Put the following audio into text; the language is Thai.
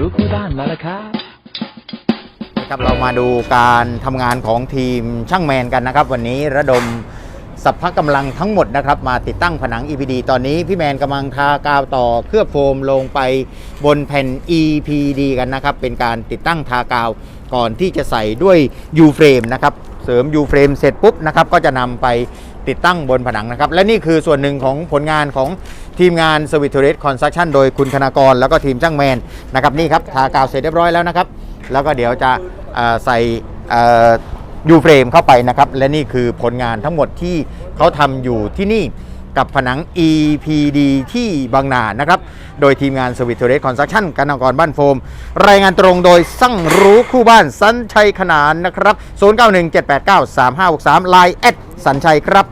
รู้คู่บ้านมาแล้วครับครับเรามาดูการทำงานของทีมช่างแมนกันนะครับ วันนี้ระดมสัพพะกำลังทั้งหมดนะครับ มาติดตั้งผนัง EPD ตอนนี้พี่แมนกำลังทากาวต่อเคลือบโฟมลงไปบนแผ่น EPD กันนะครับ เป็นการติดตั้งทากาวก่อนที่จะใส่ด้วย U frame นะครับ เสริม U frame เสร็จปุ๊บนะครับ ก็จะนำไปติดตั้งบนผนังนะครับ และนี่คือส่วนหนึ่งของผลงานของ ทีมงาน s w i t t o r e s Construction โดยคุณคณากร แล้วก็ทีมช่างแมนนะครับนี่ครับทากาวเสร็จเรียบร้อยแล้วนะครับ แล้วก็เดี๋ยวจะใส่ยูเฟรมเข้าไปนะครับ และนี่คือผลงานทั้งหมดที่เขาทำอยู่ที่นี่กับผนัง EPD ที่บางนานะครับ โดยทีมงานสวิตเทเรสคอนสตรักชั่นกันกรบ้านโฟม รายงานตรงโดยสั่งรู้คู่บ้านสัญชัยขนานนะครับ 0917893563ไลน์แอดสัญชัยครับ